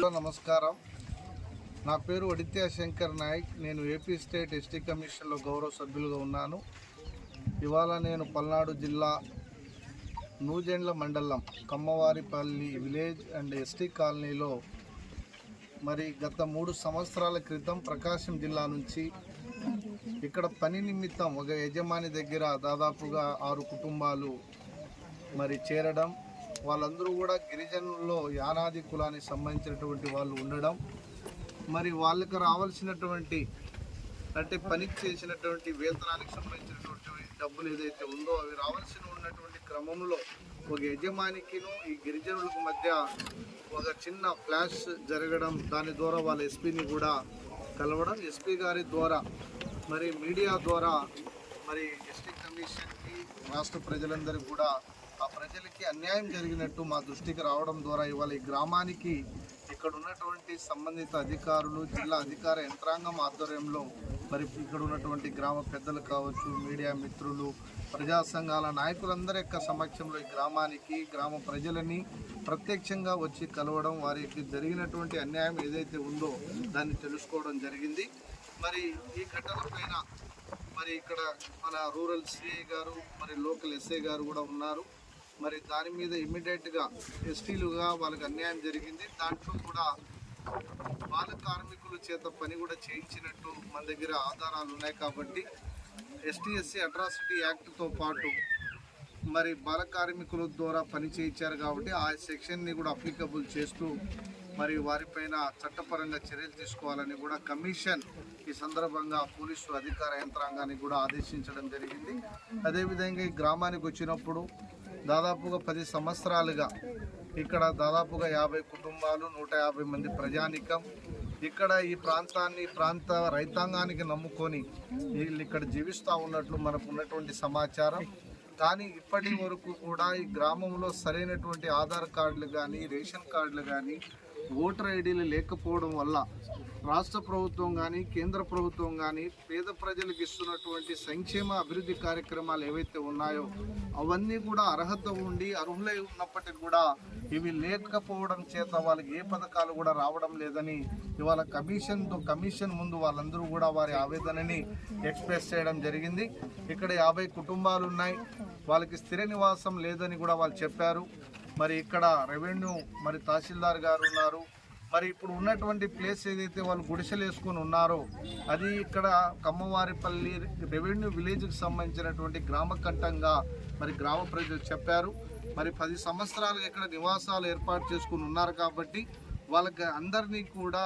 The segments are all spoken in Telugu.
హలో నమస్కారం. నా పేరు అడిత్య శంకర్ నాయక్. నేను ఏపీ స్టేట్ ఎస్టీ కమిషన్లో గౌరవ సభ్యులుగా ఉన్నాను. ఇవాళ నేను పల్నాడు జిల్లా నూజెండ్ల మండలం కమ్మవారిపల్లి విలేజ్ అండ్ ఎస్టీ కాలనీలో మరి గత మూడు సంవత్సరాల క్రితం ప్రకాశం జిల్లా నుంచి ఇక్కడ పని నిమిత్తం ఒక యజమాని దగ్గర దాదాపుగా ఆరు కుటుంబాలు మరి చేరడం వాళ్ళందరూ కూడా గిరిజనుల్లో యానాది కులానికి సంబంధించినటువంటి వాళ్ళు ఉండడం మరి వాళ్ళకి రావాల్సినటువంటి అంటే పనికి చేసినటువంటి వేతనానికి సంబంధించినటువంటి డబ్బులు ఏదైతే ఉందో అవి రావాల్సిన ఉన్నటువంటి క్రమంలో ఒక యజమానికిను ఈ గిరిజనులకు మధ్య ఒక చిన్న ఫ్లాష్ జరగడం దాని ద్వారా వాళ్ళ ఎస్పీని కూడా కలవడం ఎస్పీ గారి ద్వారా మరి మీడియా ద్వారా మరి ఎస్టీ కమిషన్కి రాష్ట్ర ప్రజలందరికీ కూడా ఆ ప్రజలకి అన్యాయం జరిగినట్టు మా దృష్టికి రావడం ద్వారా ఇవాళ ఈ గ్రామానికి ఇక్కడ ఉన్నటువంటి సంబంధిత అధికారులు జిల్లా అధికార యంత్రాంగం ఆధ్వర్యంలో మరి ఇక్కడ ఉన్నటువంటి గ్రామ పెద్దలు కావచ్చు మీడియా మిత్రులు ప్రజా సంఘాల నాయకులందరి యొక్క సమక్షంలో ఈ గ్రామానికి గ్రామ ప్రజలని ప్రత్యక్షంగా వచ్చి కలవడం వారికి జరిగినటువంటి అన్యాయం ఏదైతే ఉందో దాన్ని తెలుసుకోవడం జరిగింది. మరి ఈ ఘటన పైన మరి ఇక్కడ మన రూరల్ సిఐ గారు మరి లోకల్ ఎస్ఐ గారు కూడా ఉన్నారు. మరి దాని మీద ఇమ్మీడియట్గా ఎస్టీలుగా వాళ్ళకి అన్యాయం జరిగింది. దాంట్లో కూడా బాల కార్మికుల చేత పని కూడా చేయించినట్టు మన దగ్గర ఆధారాలు ఉన్నాయి కాబట్టి ఎస్టీఎస్సీ అట్రాసిటీ యాక్ట్తో పాటు మరి బాల కార్మికుల ద్వారా పని చేయించారు కాబట్టి ఆ సెక్షన్ని కూడా అప్లికబుల్ చేస్తూ మరి వారిపైన చట్టపరంగా చర్యలు తీసుకోవాలని కూడా కమిషన్ ఈ సందర్భంగా పోలీసు అధికార యంత్రాంగాన్ని కూడా ఆదేశించడం జరిగింది. అదేవిధంగా ఈ గ్రామానికి వచ్చినప్పుడు దాదాపుగా పది సంవత్సరాలుగా ఇక్కడ దాదాపుగా యాభై కుటుంబాలు నూట యాభై మంది ప్రజానికం. ఇక్కడ ఈ ప్రాంతాన్ని ప్రాంత రైతాంగానికి నమ్ముకొని వీళ్ళు ఇక్కడ జీవిస్తూ ఉన్నట్లు మనకు ఉన్నటువంటి సమాచారం. కానీ ఇప్పటి వరకు కూడా ఈ గ్రామంలో సరైనటువంటి ఆధార్ కార్డులు కానీ రేషన్ కార్డులు కానీ ఓటర్ ఐడీలు లేకపోవడం వల్ల రాష్ట్ర ప్రభుత్వం కానీ కేంద్ర ప్రభుత్వం కానీ పేద ప్రజలకు ఇస్తున్నటువంటి సంక్షేమ అభివృద్ధి కార్యక్రమాలు ఏవైతే ఉన్నాయో అవన్నీ కూడా అర్హత ఉండి అర్హులై ఉన్నప్పటికీ కూడా ఇవి లేకపోవడం చేత వాళ్ళకి ఏ పథకాలు కూడా రావడం లేదని ఇవాళ కమిషన్తో కమిషన్ ముందు వాళ్ళందరూ కూడా వారి ఆవేదనని ఎక్స్ప్రెస్ చేయడం జరిగింది. ఇక్కడ యాభై కుటుంబాలు ఉన్నాయి. వాళ్ళకి స్థిర నివాసం లేదని కూడా వాళ్ళు చెప్పారు. మరి ఇక్కడ రెవెన్యూ మరి తహసీల్దార్ గారు ఉన్నారు. మరి ఇప్పుడు ఉన్నటువంటి ప్లేస్ ఏదైతే వాళ్ళు గుడిసెలు వేసుకొని ఉన్నారో అది ఇక్కడ కమ్మవారిపల్లి రెవెన్యూ విలేజ్కి సంబంధించినటువంటి గ్రామ కంఠంగా మరి గ్రామ ప్రజలు చెప్పారు. మరి పది సంవత్సరాలుగా ఇక్కడ నివాసాలు ఏర్పాటు చేసుకుని ఉన్నారు కాబట్టి వాళ్ళకి అందరినీ కూడా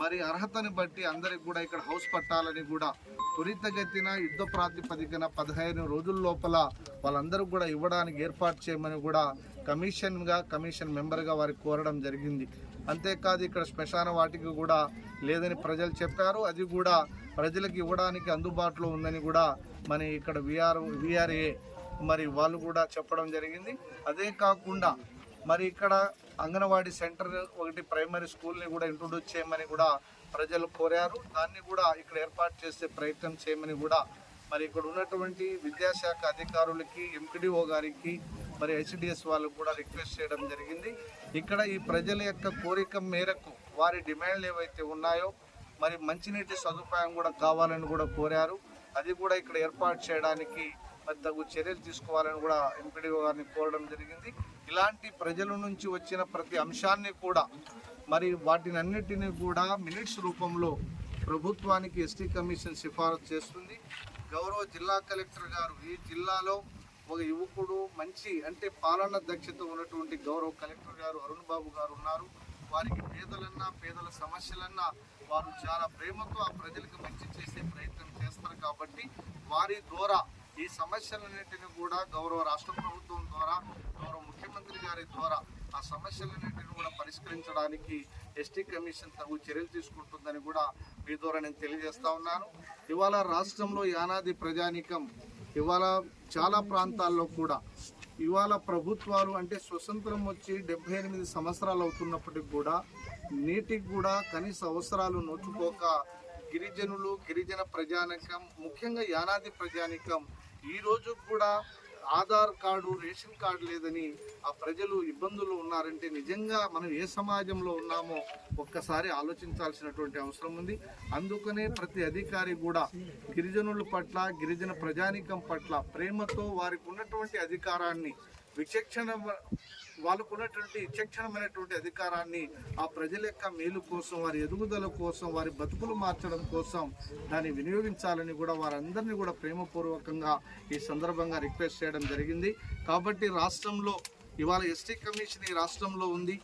మరి అర్హతని బట్టి అందరికి కూడా ఇక్కడ హౌస్ పట్టాలని కూడా త్వరితగతిన యుద్ధ ప్రాతిపదికన పదిహేను రోజుల లోపల వాళ్ళందరూ కూడా ఇవ్వడానికి ఏర్పాటు చేయమని కూడా కమిషన్గా కమిషన్ మెంబర్గా వారికి కోరడం జరిగింది. అంతేకాదు ఇక్కడ శ్మశాన వాటికి కూడా లేదని ప్రజలు చెప్పారు. అది కూడా ప్రజలకు ఇవ్వడానికి అందుబాటులో ఉందని కూడా మన ఇక్కడ విఆర్ విఆర్ఏ మరి వాళ్ళు కూడా చెప్పడం జరిగింది. అదే కాకుండా మరి ఇక్కడ అంగన్వాడీ సెంటర్ ఒకటి ప్రైమరీ స్కూల్ని కూడా ఇంట్రొడ్యూస్ చేయమని కూడా ప్రజలు కోరారు. దాన్ని కూడా ఇక్కడ ఏర్పాటు చేసే ప్రయత్నం చేయమని కూడా మరి ఇక్కడ ఉన్నటువంటి విద్యాశాఖ అధికారులకి ఎంపీడీఓ గారికి మరి హెచ్డిఎస్ వాళ్ళకు కూడా రిక్వెస్ట్ చేయడం జరిగింది. ఇక్కడ ఈ ప్రజల యొక్క కోరిక మేరకు వారి డిమాండ్లు ఏవైతే ఉన్నాయో మరి మంచినీటి సదుపాయం కూడా కావాలని కూడా కోరారు. అది కూడా ఇక్కడ ఏర్పాటు చేయడానికి మరి తగు చర్యలు తీసుకోవాలని కూడా ఎంపీడీఓ గారిని కోరడం జరిగింది. ఇలాంటి ప్రజల నుంచి వచ్చిన ప్రతి అంశాన్ని కూడా మరి వాటిని అన్నిటిని కూడా మినిట్స్ రూపంలో ప్రభుత్వానికి ఎస్టీ కమిషన్ సిఫారసు చేస్తుంది. గౌరవ జిల్లా కలెక్టర్ గారు ఈ జిల్లాలో ఒక యువకుడు మంచి అంటే పాలన దక్షత ఉన్నటువంటి గౌరవ కలెక్టర్ గారు అరుణ్ బాబు గారు ఉన్నారు. వారికి పేదలన్నా పేదల సమస్యలన్నా వారు చాలా ప్రేమతో ఆ ప్రజలకు మంచి చేసే ప్రయత్నం చేస్తారు కాబట్టి వారి ద్వారా ఈ సమస్యలన్నింటినీ కూడా గౌరవ రాష్ట్ర ప్రభుత్వం ద్వారా గౌరవ ముఖ్యమంత్రి గారి ద్వారా ఆ సమస్యలన్నింటినీ కూడా పరిష్కరించడానికి ఎస్టీ కమిషన్ తగు చర్యలు తీసుకుంటుందని కూడా మీ ద్వారా నేను తెలియజేస్తా ఉన్నాను. ఇవాళ రాష్ట్రంలో యానాది ప్రజానీకం ఇవాళ చాలా ప్రాంతాల్లో కూడా ఇవాళ ప్రభుత్వాలు అంటే స్వతంత్రం వచ్చి డెబ్బై ఎనిమిది సంవత్సరాలు అవుతున్నప్పటికి కూడా నీటికి కూడా కనీస అవసరాలు నోచుకోక గిరిజనులు గిరిజన ప్రజానికం ముఖ్యంగా యానాది ప్రజానికం ఈ రోజు కూడా ఆధార్ కార్డు రేషన్ కార్డు లేదని ఆ ప్రజలు ఇబ్బందులు ఉన్నారంటే నిజంగా మనం ఏ సమాజంలో ఉన్నామో ఒక్కసారి ఆలోచించాల్సినటువంటి అవసరం ఉంది. అందుకనే ప్రతి అధికారి కూడా గిరిజనుల పట్ల గిరిజన ప్రజానికం పట్ల ప్రేమతో వారికి ఉన్నటువంటి అధికారాన్ని విచక్షణ వాళ్ళకు ఉన్నటువంటి విచక్షణమైనటువంటి అధికారాన్ని ఆ ప్రజల యొక్క మేలు కోసం వారి ఎదుగుదల కోసం వారి బతుకులు మార్చడం కోసం దాన్ని వినియోగించాలని కూడా వారందరినీ కూడా ప్రేమపూర్వకంగా ఈ సందర్భంగా రిక్వెస్ట్ చేయడం జరిగింది. కాబట్టి రాష్ట్రంలో ఇవాళ ఎస్టీ కమిషన్ ఈ రాష్ట్రంలో ఉంది.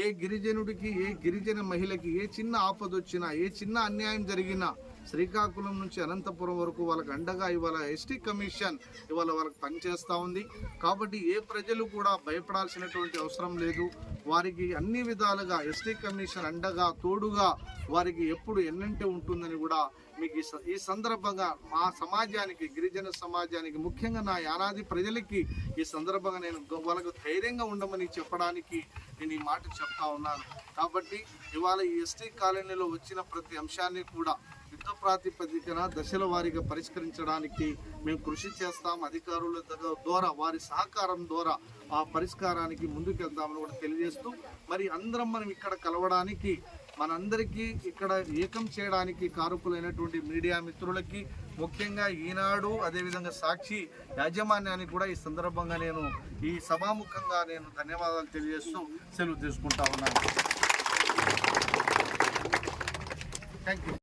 ఏ గిరిజనుడికి ఏ గిరిజన మహిళకి ఏ చిన్న ఆపద వచ్చినా ఏ చిన్న అన్యాయం జరిగినా శ్రీకాకుళం నుంచి అనంతపురం వరకు వాళ్ళకి అండగా ఇవాళ ఎస్టీ కమిషన్ ఇవాళ వాళ్ళకి పనిచేస్తూ ఉంది. కాబట్టి ఏ ప్రజలు కూడా భయపడాల్సినటువంటి అవసరం లేదు. వారికి అన్ని విధాలుగా ఎస్టీ కమిషన్ అండగా తోడుగా వారికి ఎప్పుడు ఎన్నంటే ఉంటుందని కూడా మీకు ఈ స- ఈ సందర్భంగా మా సమాజానికి గిరిజన సమాజానికి ముఖ్యంగా నా యానాది ప్రజలకి ఈ సందర్భంగా నేను వాళ్ళకు ధైర్యంగా ఉండమని చెప్పడానికి నేను ఈ మాట చెప్తా ఉన్నాను. కాబట్టి ఇవాళ ఈ ఎస్టీ కాలనీలో వచ్చిన ప్రతి అంశాన్ని కూడా యుద్ధ ప్రాతిపదికన దశల వారీగా పరిష్కరించడానికి మేము కృషి చేస్తాం. అధికారుల ద్వారా వారి సహకారం ద్వారా ఆ పరిష్కారానికి ముందుకెళ్దామని కూడా తెలియజేస్తూ మరి అందరం మనం ఇక్కడ కలవడానికి మనందరికీ ఇక్కడ ఏకం చేయడానికి కారకులైనటువంటి మీడియా మిత్రులకి ముఖ్యంగా ఈనాడు అదేవిధంగా సాక్షి యాజమాన్యానికి కూడా ఈ సందర్భంగా నేను ఈ సభాముఖంగా నేను ధన్యవాదాలు తెలియజేస్తూ సెలవు తీసుకుంటా ఉన్నాను. Thank you